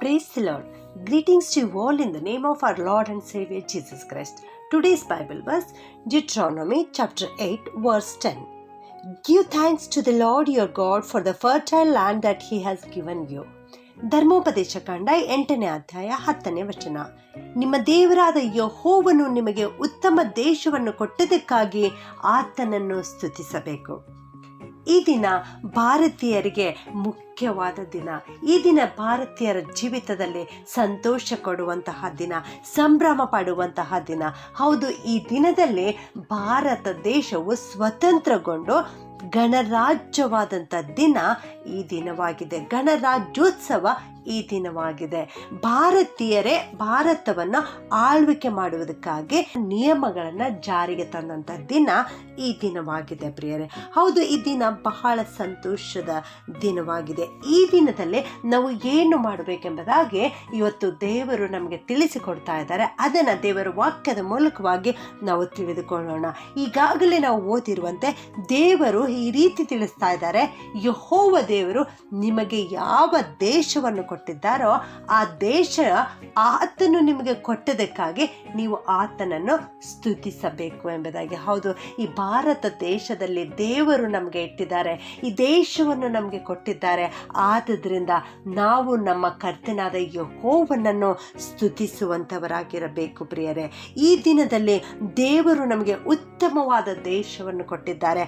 Praise Lord greetings to all in the name of our Lord and saviour Jesus Christ today's Bible verse Deuteronomy chapter eight verse ten give thanks to the Lord your God for the fertile land that he has given you ಧರ್ಮೋಪದೇಶ ಕಂಡ ಎಂಟನೇ ಅಧ್ಯಾಯ ಹತ್ತನೇ ವಚನ. ನಿಮ್ಮ ದೇವರಾದ ಯಹೋವನು ನಿಮಗೆ ಉತ್ತಮ ದೇಶವನ್ನು ಕೊಟ್ಟದಕ್ಕಾಗಿ ಆತನನ್ನು ಸ್ತುತಿಸಬೇಕು. ಈ ದಿನ ಭಾರತೀಯರಿಗೆ ಮುಖ್ಯವಾದ ದಿನ. ಈ ದಿನ ಭಾರತೀಯರ ಜೀವಿತದಲ್ಲಿ ಸಂತೋಷ ಕೊಡುವಂತಹ ದಿನ, ಸಂಭ್ರಮ ಪಡುವಂತಹ ದಿನ. ಹೌದು, ಈ ದಿನದಲ್ಲಿ ಭಾರತ ದೇಶವು ಸ್ವತಂತ್ರಗೊಂಡು ಗಣರಾಜ್ಯವಾದಂಥ ದಿನ ಈ ದಿನವಾಗಿದೆ. ಗಣರಾಜ್ಯೋತ್ಸವ ಈ ದಿನವಾಗಿದೆ. ಭಾರತೀಯರೇ ಭಾರತವನ್ನು ಆಳ್ವಿಕೆ ಮಾಡುವುದಕ್ಕಾಗಿ ನಿಯಮಗಳನ್ನು ಜಾರಿಗೆ ತಂದಂಥ ದಿನ ಈ ದಿನವಾಗಿದೆ ಪ್ರಿಯರೇ. ಹೌದು, ಈ ದಿನ ಬಹಳ ಸಂತೋಷದ ದಿನವಾಗಿದೆ. ಈ ದಿನದಲ್ಲಿ ನಾವು ಏನು ಮಾಡಬೇಕೆಂಬುದಾಗಿ ಇವತ್ತು ದೇವರು ನಮಗೆ ತಿಳಿಸಿಕೊಡ್ತಾ ಇದ್ದಾರೆ. ಅದನ್ನು ದೇವರ ವಾಕ್ಯದ ಮೂಲಕವಾಗಿ ನಾವು ತಿಳಿದುಕೊಳ್ಳೋಣ. ಈಗಾಗಲೇ ನಾವು ಓದಿರುವಂತೆ ದೇವರು ಈ ರೀತಿ ತಿಳಿಸ್ತಾ ಇದ್ದಾರೆ, ಯಹೋವ ದೇವರು ನಿಮಗೆ ಯಾವ ದೇಶವನ್ನು ಕೊಟ್ಟಿದ್ದಾರೋ ಆ ದೇಶ ಆತನು ನಿಮಗೆ ಕೊಟ್ಟದಕ್ಕಾಗಿ ನೀವು ಆತನನ್ನು ಸ್ತುತಿಸಬೇಕು ಎಂಬುದಾಗಿ. ಹೌದು, ಈ ಭಾರತ ದೇಶದಲ್ಲಿ ದೇವರು ನಮಗೆ ಇಟ್ಟಿದ್ದಾರೆ, ಈ ದೇಶವನ್ನು ನಮಗೆ ಕೊಟ್ಟಿದ್ದಾರೆ. ಆದ್ದರಿಂದ ನಾವು ನಮ್ಮ ಕರ್ತನಾದ ಯಹೋವನನ್ನು ಸ್ತುತಿಸುವಂಥವರಾಗಿರಬೇಕು ಪ್ರಿಯರೇ. ಈ ದಿನದಲ್ಲಿ ದೇವರು ನಮಗೆ ಉತ್ತಮವಾದ ದೇಶವನ್ನು ಕೊಟ್ಟಿದ್ದಾರೆ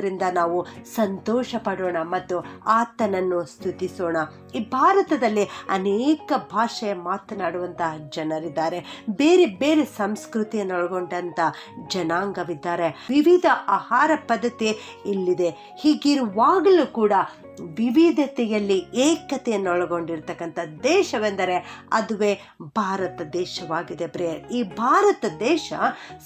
ಆದದರಿಂದ ನಾವು ಸಂತೋಷ ಪಡೋಣ ಮತ್ತು ಆತನನ್ನು ಸ್ತುತಿಸೋಣ. ಈ ಭಾರತದಲ್ಲಿ ಅನೇಕ ಭಾಷೆ ಮಾತನಾಡುವಂತಹ ಜನರಿದ್ದಾರೆ. ಬೇರೆ ಬೇರೆ ಸಂಸ್ಕೃತಿಯನ್ನು ಒಳಗೊಂಡಂಥ ಜನಾಂಗವಿದ್ದಾರೆ. ವಿವಿಧ ಆಹಾರ ಪದ್ಧತಿ ಇಲ್ಲಿದೆ. ಹೀಗಿರುವಾಗಲೂ ಕೂಡ ವಿವಿಧತೆಯಲ್ಲಿ ಏಕತೆಯನ್ನು ಒಳಗೊಂಡಿರ್ತಕ್ಕಂಥ ದೇಶವೆಂದರೆ ಅದುವೇ ಭಾರತ ದೇಶವಾಗಿದೆ ಪ್ರಿಯ ಈ ಭಾರತ ದೇಶ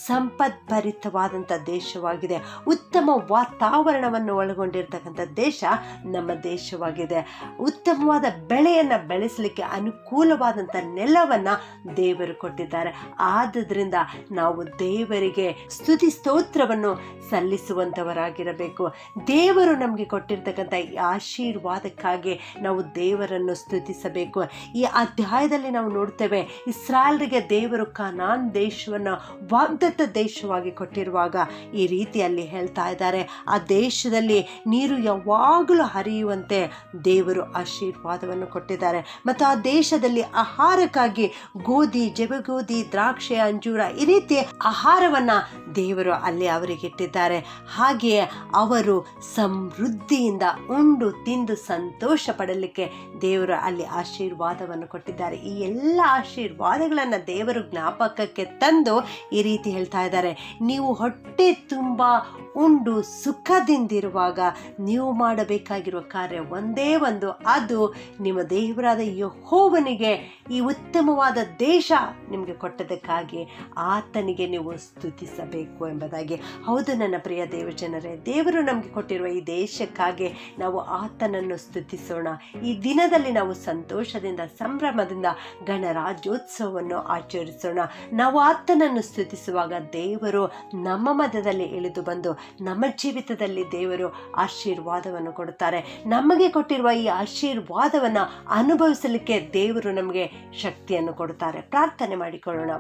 ಸಂಪದ್ಭರಿತವಾದಂಥ ದೇಶವಾಗಿದೆ. ಉತ್ತಮ ವಾತಾವರಣವನ್ನು ಒಳಗೊಂಡಿರ್ತಕ್ಕಂಥ ದೇಶ ನಮ್ಮ ದೇಶವಾಗಿದೆ. ಉತ್ತಮವಾದ ಬೆಳೆಯನ್ನು ಬೆಳೆಸಲಿಕ್ಕೆ ಅನುಕೂಲವಾದಂಥ ನೆಲವನ್ನು ದೇವರು ಕೊಟ್ಟಿದ್ದಾರೆ. ಆದ್ದರಿಂದ ನಾವು ದೇವರಿಗೆ ಸ್ತುತಿ ಸ್ತೋತ್ರವನ್ನು ಸಲ್ಲಿಸುವಂಥವರಾಗಿರಬೇಕು. ದೇವರು ನಮಗೆ ಕೊಟ್ಟಿರ್ತಕ್ಕಂಥ ಈ ಆಶೀರ್ವಾದಕ್ಕಾಗಿ ನಾವು ದೇವರನ್ನು ಸ್ತುತಿಸಬೇಕು. ಈ ಅಧ್ಯಾಯದಲ್ಲಿ ನಾವು ನೋಡ್ತೇವೆ ಇಸ್ರಾಲ್ರಿಗೆ ದೇವರು ಕನಾನ್ ದೇಶವನ್ನು ವಾಗ್ದತ್ತ ದೇಶವಾಗಿ ಕೊಟ್ಟಿರುವಾಗ ಈ ರೀತಿಯಲ್ಲಿ ಹೇಳ್ತಾ ಇದ್ದಾರೆ. ಆ ದೇಶದಲ್ಲಿ ನೀರು ಯಾವಾಗಲೂ ಹರಿಯುವಂತೆ ದೇವರು ಆಶೀರ್ವಾದವನ್ನು ಕೊಟ್ಟಿದ್ದಾರೆ. ಮತ್ತು ಆ ದೇಶದಲ್ಲಿ ಆಹಾರಕ್ಕಾಗಿ ಗೋಧಿ ಜಬಗೋಧಿ ದ್ರಾಕ್ಷಿ, ಅಂಜೂರ ಈ ರೀತಿ ಆಹಾರವನ್ನು ದೇವರು ಅಲ್ಲಿ ಅವರಿಗೆ ಇಟ್ಟಿದ್ದಾರೆ. ಹಾಗೆಯೇ ಅವರು ಸಮೃದ್ಧಿಯಿಂದ ಉಂಡು ತಿಂದು ಸಂತೋಷ ಪಡಲಿಕ್ಕೆ ದೇವರು ಅಲ್ಲಿ ಆಶೀರ್ವಾದವನ್ನು ಕೊಟ್ಟಿದ್ದಾರೆ. ಈ ಎಲ್ಲ ಆಶೀರ್ವಾದಗಳನ್ನು ದೇವರು ಜ್ಞಾಪಕಕ್ಕೆ ತಂದು ಈ ರೀತಿ ಹೇಳ್ತಾ ಇದ್ದಾರೆ. ನೀವು ಹೊಟ್ಟೆ ತುಂಬ ಉಂಡು ಸುಖದಿಂದಿರುವಾಗ ನೀವು ಮಾಡಬೇಕಾಗಿರುವ ಕಾರ್ಯ ಒಂದೇ ಒಂದು, ಅದು ನಿಮ್ಮ ದೇವರಾದ ಯಹೋವನಿಗೆ ಈ ಉತ್ತಮವಾದ ದೇಶ ನಿಮಗೆ ಕೊಟ್ಟದಕ್ಕಾಗಿ ಆತನಿಗೆ ನೀವು ಸ್ತುತಿಸಬೇಕು. ಎಂಬುದಾಗಿ. ಹೌದು ನನ್ನ ಪ್ರಿಯ ದೇವಜನರೇ, ದೇವರು ನಮಗೆ ಕೊಟ್ಟಿರುವ ಈ ದೇಶಕ್ಕಾಗಿ ನಾವು ಆತನನ್ನು ಸ್ತುತಿಸೋಣ. ಈ ದಿನದಲ್ಲಿ ನಾವು ಸಂತೋಷದಿಂದ, ಸಂಭ್ರಮದಿಂದ ಗಣರಾಜ್ಯೋತ್ಸವವನ್ನು ಆಚರಿಸೋಣ. ನಾವು ಆತನನ್ನು ಸ್ತುತಿಸುವಾಗ ದೇವರು ನಮ್ಮ ಮಧ್ಯದಲ್ಲಿ ಇಳಿದು ಬಂದು, ನಮ್ಮ ಜೀವಿತದಲ್ಲಿ ದೇವರು ಆಶೀರ್ವಾದವನ್ನು ಕೊಡುತ್ತಾರೆ. ನಮಗೆ ಕೊಟ್ಟಿರುವ ಈ ಆಶೀರ್ವಾದವನ್ನು ಅನುಭವಿಸಲಿಕ್ಕೆ ದೇವರು ನಮಗೆ ಶಕ್ತಿಯನ್ನು ಕೊಡುತ್ತಾರೆ. ಪ್ರಾರ್ಥನೆ ಮಾಡಿಕೊಳ್ಳೋಣ.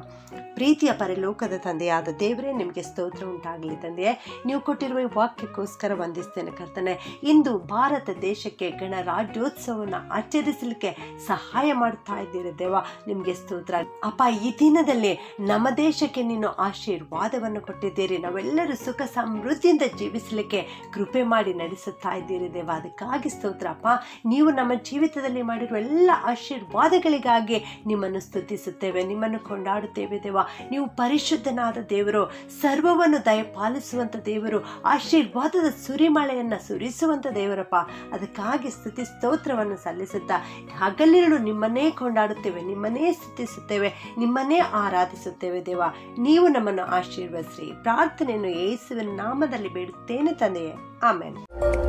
ಪ್ರೀತಿಯ ಪರಿಲೋಕದ ತಂದೆಯಾದ ದೇವರೇ, ನಿಮಗೆ ಸ್ತೋತ್ರ ಉಂಟಾಗಲಿ ತಂದೆಯೇ. ನೀವು ಕೊಟ್ಟಿರುವ ವಾಕ್ಯಕ್ಕೋಸ್ಕರ ವಂದಿಸ್ತೇನೆ ಕರ್ತನೆ. ಇಂದು ಭಾರತ ದೇಶಕ್ಕೆ ಗಣರಾಜ್ಯೋತ್ಸವವನ್ನು ಆಚರಿಸಲಿಕ್ಕೆ ಸಹಾಯ ಮಾಡ್ತಾ ಇದ್ದೀರ ದೇವ. ನಿಮಗೆ ಸ್ತೋತ್ರ. ಅಪ್ಪ, ಈ ದಿನದಲ್ಲಿ ನಮ್ಮ ದೇಶಕ್ಕೆ ನೀನು ಆಶೀರ್ವಾದವನ್ನು ಕೊಟ್ಟಿದ್ದೀರಿ. ನಾವೆಲ್ಲರೂ ಸುಖ ಸಮೃದ್ಧಿಯಿಂದ ಜೀವಿಸಲಿಕ್ಕೆ ಕೃಪೆ ಮಾಡಿ ನಡೆಸುತ್ತಾ ಇದ್ದೀರಿ ದೇವ. ಅದಕ್ಕಾಗಿ ಸ್ತೋತ್ರ. ಅಪ್ಪ, ನೀವು ನಮ್ಮ ಜೀವಿತದಲ್ಲಿ ಮಾಡಿರುವ ಎಲ್ಲ ಆಶೀರ್ವಾದಗಳಿಗಾಗಿ ನಿಮ್ಮನ್ನು ಸ್ತುತಿಸುತ್ತೇವೆ, ನಿಮ್ಮನ್ನು ಕೊಂಡಾಡುತ್ತೇವೆ ದೇವ. ನೀವು ಪರಿಶುದ್ಧನಾದ ದೇವರು ಸರ್ವವನ್ನು ದಯಪಾಲಿಸುವಂಥ ದೇವರು, ಆಶೀರ್ವಾದದ ಸುರಿಮಳೆಯನ್ನು ಸುರಿಸುವಂಥ ದೇವರಪ್ಪ. ಅದಕ್ಕಾಗಿ ಸ್ತುತಿ ಸ್ತೋತ್ರವನ್ನು ಸಲ್ಲಿಸುತ್ತಾ ಹಗಲಿರುಳು ನಿಮ್ಮನ್ನೇ ಕೊಂಡಾಡುತ್ತೇವೆ, ನಿಮ್ಮನ್ನೇ ಸ್ತುತಿಸುತ್ತೇವೆ, ನಿಮ್ಮನ್ನೇ ಆರಾಧಿಸುತ್ತೇವೆ ದೇವ. ನೀವು ನಮ್ಮನ್ನು ಆಶೀರ್ವದಿಸ್ರಿ ಪ್ರಾರ್ಥನೆಯನ್ನು ಯೇಸುವಿನ ನಾಮದಲ್ಲಿ ಬೇಡುತ್ತೇನೆ ತಂದೆಯೇ. ಆಮೇಲೆ